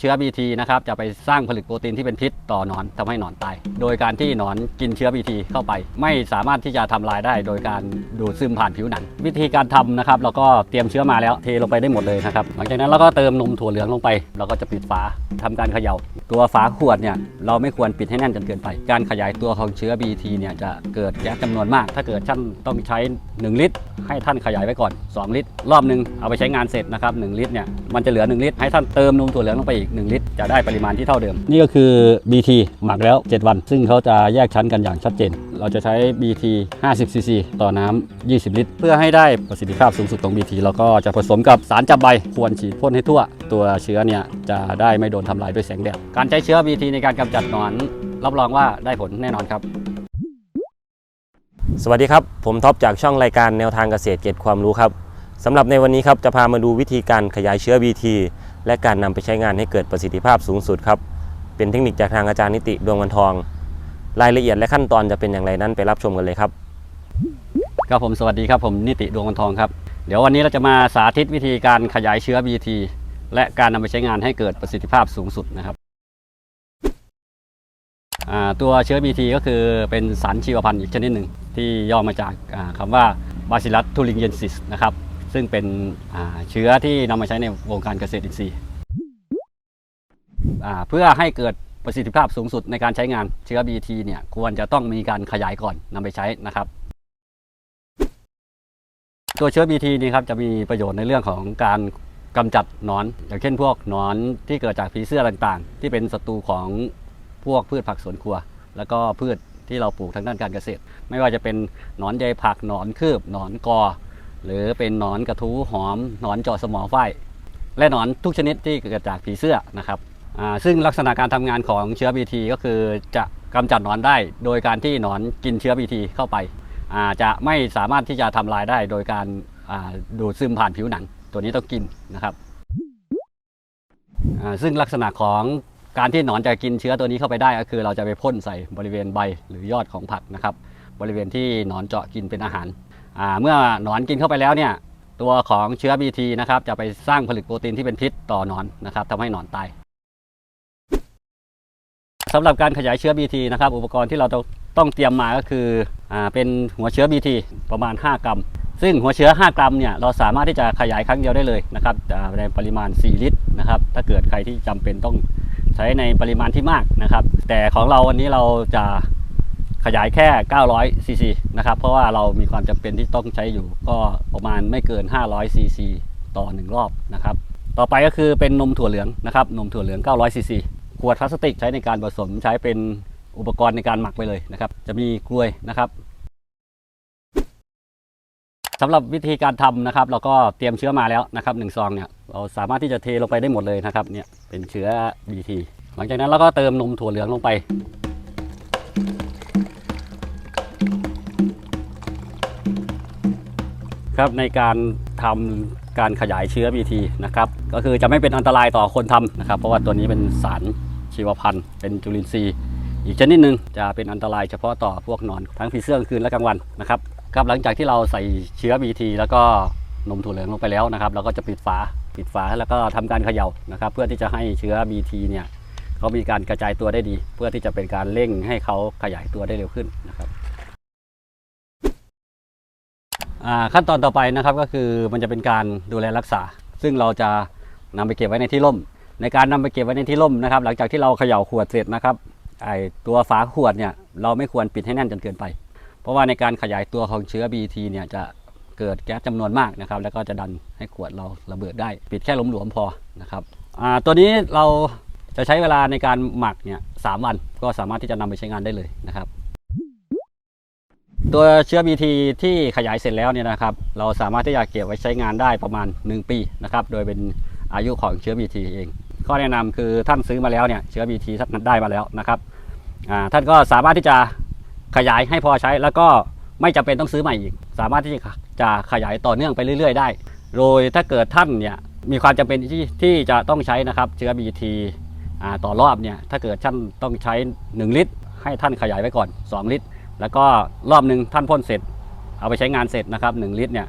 เชื้อ BT นะครับจะไปสร้างผลึกโปรตีนที่เป็นพิษต่อหนอนทำให้หนอนตาย โดยการที่หนอนกินเชื้อ BT เข้าไป ไม่สามารถที่จะทำลายได้ โดยการดูดซึมผ่านผิวหนัง วิธีการทำนะครับเราก็เตรียมเชื้อมาแล้วเทลงไปได้หมดเลยนะครับหลังจากนั้นเราก็เติมนมถั่วเหลืองลงไปเราก็จะปิดฝาทำการเขย่า ตัวฝาขวดเนี่ยเราไม่ควรปิดให้แน่นจนเกินไป การขยายตัวของเชื้อ BT เนี่ยจะเกิดแก๊สจำนวนมาก ถ้าเกิดท่านต้องใช้ 1 ลิตร ให้ท่านขยายไว้ก่อน 2 ลิตร รอบหนึ่งเอาไปใช้งานเสร็จนะครับ1ลิตรเนี่ยมันจะเหลือ 1 ลิตรให้ท่านเติมนมถั่วเหลืองลงไปอีก1 ลิตร จะได้ปริมาณที่เท่าเดิม นี่ก็คือ BT หมักแล้ว 7 วัน ซึ่งเขาจะแยกชั้นกันอย่างชัดเจน เราจะใช้ BT 50 cc ต่อน้ำ 20 ลิตร เพื่อให้ได้ประสิทธิภาพสูงสุดของ BT เราก็จะผสมกับสารจับใบควรฉีดพ่นให้ทั่ว ตัวเชื้อเนี่ยจะได้ไม่โดนทำลายด้วยแสงแดด การใช้เชื้อ BT ในการกำจัดหนอน รับรองว่าได้ผลแน่นอนครับสวัสดีครับ ผมท็อปจากช่องรายการแนวทางเกษตรเกร็ดความรู้ครับสำหรับในวันนี้ครับจะพามาดูวิธีการขยายเชื้อ BT และการนำไปใช้งานให้เกิดประสิทธิภาพสูงสุดครับ เป็นเทคนิคจากทางอาจารย์นิติดวงวันทอง รายละเอียดและขั้นตอนจะเป็นอย่างไรนั้นไปรับชมกันเลยครับครับผมสวัสดีครับผมนิติดวงวันทองครับเดี๋ยววันนี้เราจะมาสาธิตวิธีการขยายเชื้อ BT และการนำไปใช้งานให้เกิดประสิทธิภาพสูงสุดนะครับตัวเชื้อ BT ก็คือเป็นสารชีวพันธุ์อีกชนิดหนึ่งที่ย่อมาจากอ่าคำว่า Bacillus thuringiensis นะครับ ซึ่งเป็นเชื้อที่นำมาใช้ในวงการเกษตรอินทรีย์เพื่อให้เกิดประสิทธิภาพสูงสุดในการใช้งานเชื้อ BT เนี่ยควรจะต้องมีการขยายก่อนนำไปใช้นะครับ ตัวเชื้อ BT นี่ครับจะมีประโยชน์ในเรื่องของการกำจัดหนอน อย่างเช่นพวกหนอนที่เกิดจากผีเสื้อต่างๆ ที่เป็นศัตรูของพวกพืชผักสวนครัว แล้วก็พืชที่เราปลูกทางด้านการเกษตร ไม่ว่าจะเป็นหนอนใยผักหนอนคืบหนอนกอ หรือเป็นหนอนกระทู้หอมหนอนเจาะสมอฝ้ายและหนอนทุกชนิดที่เกิดจากผีเสื้อนะครับซึ่งลักษณะการทำงานของเชื้อ BT ก็คือจะกำจัดหนอนได้ โดยการที่หนอนกินเชื้อ BT เข้าไปาจะไม่สามารถที่จะทำลายได้ โดยการาดูดซึมผ่านผิวหนัง ตัวนี้ต้องกินนะครับซึ่งลักษณะของการที่หนอนจะกินเชื้อตัวนี้เข้าไปได้ ก็คือเราจะไปพ่นใส่บริเวณใบหรือยอดของผักนะครับ บริเวณที่หนอนเจาะกินเป็นอาหาร เมื่อหนอนกินเข้าไปแล้วเนี่ยตัวของเชื้อ BT นะครับจะไปสร้างผลึกโปรตีนที่เป็นพิษต่อหนอนนะครับทำให้หนอนตายสำหรับการขยายเชื้อ BT นะครับอุปกรณ์ที่เราต้องเตรียมมาก็คืออเป็นหัวเชื้อ BT ประมาณ 5 กรัม ซึ่งหัวเชื้อ 5 กรัมเนี่ยเราสามารถที่จะขยายครั้งเดียวได้เลยนะครับในปริมาณ 4 ลิตรนะครับถ้าเกิดใครที่จำเป็นต้องใช้ในปริมาณที่มากนะครับแต่ของเราวันนี้เราจะ ขยายแค่ 900 ซีซีนะครับ เพราะว่าเรามีความจำเป็นที่ต้องใช้อยู่ ก็ประมาณไม่เกิน 500 ซีซีต่อ 1 รอบนะครับ ต่อไปก็คือเป็นนมถั่วเหลืองนะครับ นมถั่วเหลือง 900 ซีซี ขวดพลาสติกใช้ในการผสมใช้เป็นอุปกรณ์ในการหมักไปเลยนะครับ จะมีกล้วยนะครับสำหรับวิธีการทำนะครับ เราก็เตรียมเชื้อมาแล้วนะครับหนึ่งซองเนี่ยเราสามารถที่จะเทลงไปได้หมดเลยนะครับเนี่ยเป็นเชื้อ BT หลังจากนั้นเราก็เติมนมถั่วเหลืองลงไป ครับในการทำการขยายเชื้อ BT นะครับก็คือจะไม่เป็นอันตรายต่อคนทำนะครับ เพราะว่าตัวนี้เป็นสารชีวพันธุ์ เป็นจุลินทรีย์ อีกชนิดหนึ่งจะเป็นอันตรายเฉพาะต่อพวกหนอนทั้งผีเสื้อกลางคืนและกลางวันนะครับครับหลังจากที่เราใส่เชื้อ BT แล้วก็นมถั่วเหลืองลงไปแล้วนะครับเราก็จะปิดฝาปิดฝาแล้วก็ทำการเขย่านะครับ เพื่อที่จะให้เชื้อ BT เนี่ยเขามีการกระจายตัวได้ดี เพื่อที่จะเป็นการเร่งให้เขาขยายตัวได้เร็วขึ้นนะครับ ขั้นตอนต่อไปนะครับก็คือมันจะเป็นการดูแลรักษา ซึ่งเราจะนำไปเก็บไว้ในที่ร่ม ในการนำไปเก็บไว้ในที่ร่มนะครับ หลังจากที่เราเขย่าขวดเสร็จนะครับไอตัวฝาขวดเนี่ยเราไม่ควรปิดให้แน่นจนเกินไป เพราะว่าในการขยายตัวของเชื้อ BT เนี่ยจะเกิดแก๊สจำนวนมากนะครับ แล้วก็จะดันให้ขวดเราระเบิดได้ ปิดแค่หลวมๆพอนะครับตัวนี้เราจะใช้เวลาในการหมักเนี่ยสามวันก็สามารถที่จะนำไปใช้งานได้เลยนะครับ ตัวเชื้อ BT ที่ขยายเสร็จแล้วเนี่ยนะครับ เราสามารถที่จะเก็บไว้ใช้งานได้ประมาณ 1 ปีนะครับ โดยเป็นอายุของเชื้อ BT เอง ข้อแนะนำคือท่านซื้อมาแล้วเนี่ยเชื้อ BT ท่านได้มาแล้วนะครับท่านก็สามารถที่จะขยายให้พอใช้ แล้วก็ไม่จำเป็นต้องซื้อใหม่อีก สามารถที่จะขยายต่อเนื่องไปเรื่อย ๆ ได้ โดยถ้าเกิดท่านเนี่ยมีความจำเป็นที่ที่จะต้องใช้นะครับเชื้อ BT อต่อรอบเนี่ยถ้าเกิดท่านต้องใช้ 1 ลิตร ให้ท่านขยายไว้ก่อน 2 ลิตร แล้วก็รอบหนึ่งท่านพ่นเสร็จ เอาไปใช้งานเสร็จนะครับ1ลิตรเนี่ย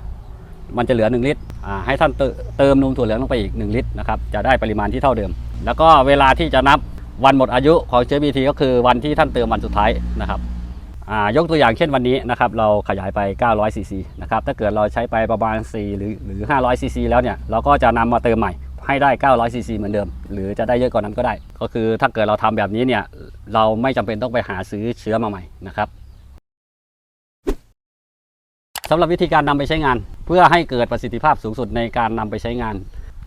มันจะเหลือ 1 ลิตรให้ท่านเติเติมนมถั่วเหลืองลงไปอีก 1 ลิตรนะครับจะได้ปริมาณที่เท่าเดิม แล้วก็เวลาที่จะนับวันหมดอายุของเชื้อ BT ก็คือวันที่ท่านเติมวันสุดท้ายนะครับยกตัวอย่างเช่นวันนี้นะครับเราขยายไป900ซีซีนะครับถ้าเกิดเราใช้ไปประมาณ 4 หรือหรือ500ซีซีแล้วเนี่ยเราก็จะนำมาเติมใหม่ให้ได้ 900ซีซีเหมือนเดิม หรือจะได้เยอะกว่านั้นก็ได้ ก็คือถ้าเกิดเราทำแบบนี้เนี่ยเราไม่จำเป็นต้องไปหาซื้อเชื้อมาใหม่นะครับ สำหรับวิธีการนำไปใช้งาน เพื่อให้เกิดประสิทธิภาพสูงสุดในการนำไปใช้งาน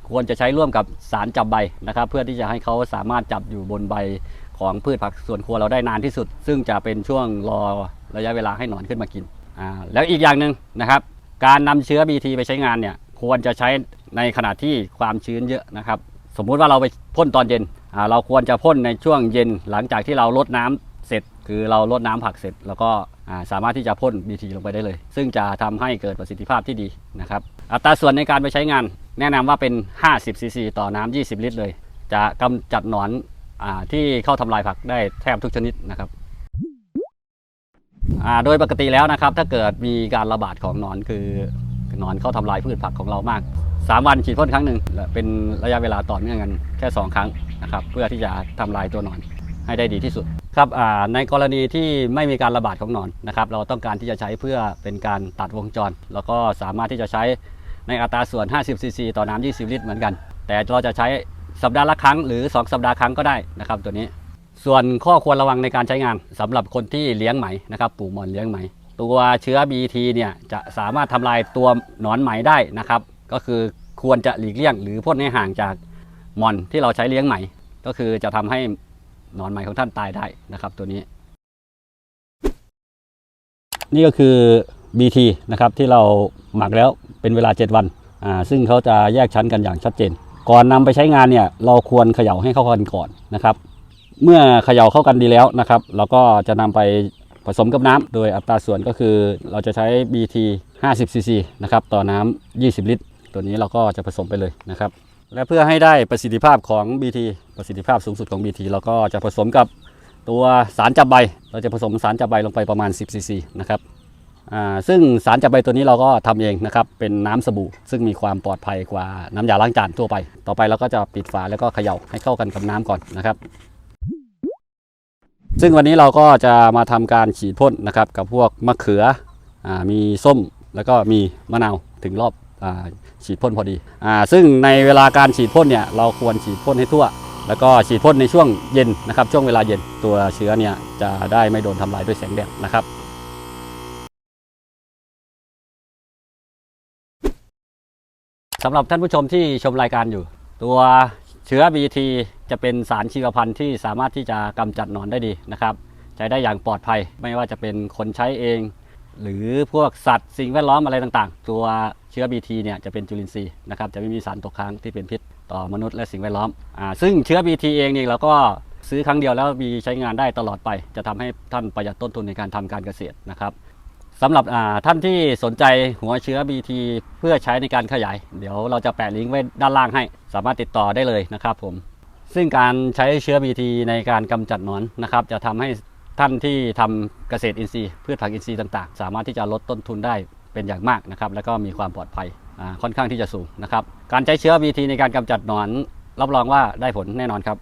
ควรจะใช้ร่วมกับสารจับใบนะครับ เพื่อที่จะให้เขาสามารถจับอยู่บนใบของพืชผักสวนครัวเราได้นานที่สุด ซึ่งจะเป็นช่วงรอระยะเวลาให้หนอนขึ้นมากินอ่าแล้วอีกอย่างหนึ่งนะครับ การนำเชื้อ BT ไปใช้งานเนี่ยควรจะใช้ในขณะที่ความชื้นเยอะนะครับ สมมุติว่าเราไปพ่นตอนเย็นอ่าเราควรจะพ่นในช่วงเย็นหลังจากที่เราลดน้ำเสร็จ คือเราลดน้ำผักเสร็จ แล้วก็ สามารถที่จะพ่น BT ลงไปได้เลย ซึ่งจะทำให้เกิดประสิทธิภาพที่ดีนะครับอัตราส่วนในการไปใช้งาน แนะนำว่าเป็น 50ซีซีต่อน้ำ20 ลิตรเลย จะกำจัดหนอนอที่เข้าทำลายผักได้แทบทุกชนิดนะครับโดยปกติแล้วนะครับ ถ้าเกิดมีการระบาดของหนอนคือหนอนเข้าทำลายพืชผักของเรามาก 3 วันฉีดพ่นครั้งหนึ่งเป็นระยะเวลาต่อเนื่องกันแค่ 2 ครั้งนะครับเพื่อที่จะทำลายตัวหนอน ให้ได้ดีที่สุดครับในกรณีที่ไม่มีการระบาดของหนอนนะครับ เราต้องการที่จะใช้เพื่อเป็นการตัดวงจร แล้วก็สามารถที่จะใช้ในอัตราส่วน 50 ซีซีต่อน้ำ20 ลิตรเหมือนกัน แต่เราจะใช้สัปดาห์ละครั้งหรือ 2 สัปดาห์ครั้งก็ได้นะครับ ตัวนี้ ส่วนข้อควรระวังในการใช้งานสำหรับคนที่เลี้ยงไหมนะครับปลูกหมอนเลี้ยงไหม ตัวเชื้อ BT เนี่ยจะสามารถทำลายตัวหนอนไหมได้นะครับ ก็คือควรจะหลีกเลี่ยง หรือพ่นให้ห่างจากหมอนที่เราใช้เลี้ยงไหม ก็คือจะทำให้ นอนไหมของท่านตายได้นะครับตัวนี้ นี่ก็คือ BT นะครับที่เราหมักแล้วเป็นเวลา 7 วันอ่าซึ่งเขาจะแยกชั้นกันอย่างชัดเจน ก่อนนำไปใช้งานเนี่ยเราควรเขย่าให้เข้ากันก่อนนะครับ เมื่อเขย่าเข้ากันดีแล้วนะครับ เราก็จะนำไปผสมกับน้ำโดยอัตราส่วนก็คือเราจะใช้ BT 50 cc นะครับต่อน้ำ20 ลิตร ตัวนี้เราก็จะผสมไปเลยนะครับ และเพื่อให้ได้ประสิทธิภาพของ BT ประสิทธิภาพสูงสุดของ BT เราก็จะผสมกับตัวสารจับใบ เราจะผสมสารจับใบลงไปประมาณ 10 cc นะครับซึ่งสารจับใบตัวนี้เราก็ทำเองนะครับ เป็นน้ำสบู่ ซึ่งมีความปลอดภัยกว่าน้ำยาล้างจานทั่วไป ต่อไปเราก็จะปิดฝาแล้วก็เขย่าให้เข้ากันกับน้ำก่อนนะครับ ซึ่งวันนี้เราก็จะมาทำการฉีดพ่นนะครับ กับพวกมะเขืออมีส้มแล้วก็มีมะนาวถึงรอบ ฉีดพ่นพอดีอซึ่งในเวลาการฉีดพ่นเนี่ยเราควรฉีดพ่นให้ทั่ว แล้วก็ฉีดพ่นในช่วงเย็นนะครับ ช่วงเวลาเย็นตัวเชื้อเนี่ยจะได้ไม่โดนทำลายด้วยแสงแดดนะครับสำหรับท่านผู้ชมที่ชมรายการอยู่ ตัวเชื้อ BT จะเป็นสารชีวพันธุ์ที่สามารถที่จะกำจัดหนอนได้ดีนะครับ ใช้ได้อย่างปลอดภัย ไม่ว่าจะเป็นคนใช้เอง หรือพวกสัตว์สิ่งแวดล้อมอะไรต่างๆ ตัวเชื้อ BT เนี่ยจะเป็นจุลินทรีย์นะครับจะไม่มีสารตกค้างที่เป็นพิษต่อมนุษย์และสิ่งแวดล้อมอ่าซึ่งเชื้อ BT เองเนี่ยเราก็ซื้อครั้งเดียวแล้วมีใช้งานได้ตลอดไป จะทำให้ท่านประหยัดต้นทุนในการทำการเกษตรนะครับสำหรับอ่าท่านที่สนใจหัวเชื้อ BT เพื่อใช้ในการขยาย เดี๋ยวเราจะแปะลิงก์ไว้ด้านล่างให้ สามารถติดต่อได้เลยนะครับผมซึ่งการใช้เชื้อ BT ในการกำจัดหนอนนะครับจะทำให้ ท่านที่ทำเกษตรอินทรีย์พืชผักอินทรีย์ต่าง ๆ สามารถที่จะลดต้นทุนได้เป็นอย่างมากนะครับ แล้วก็มีความปลอดภัยค่อนข้างที่จะสูงนะครับ การใช้เชื้อ BT ในการกำจัดหนอนรับรองว่าได้ผลแน่นอนครับ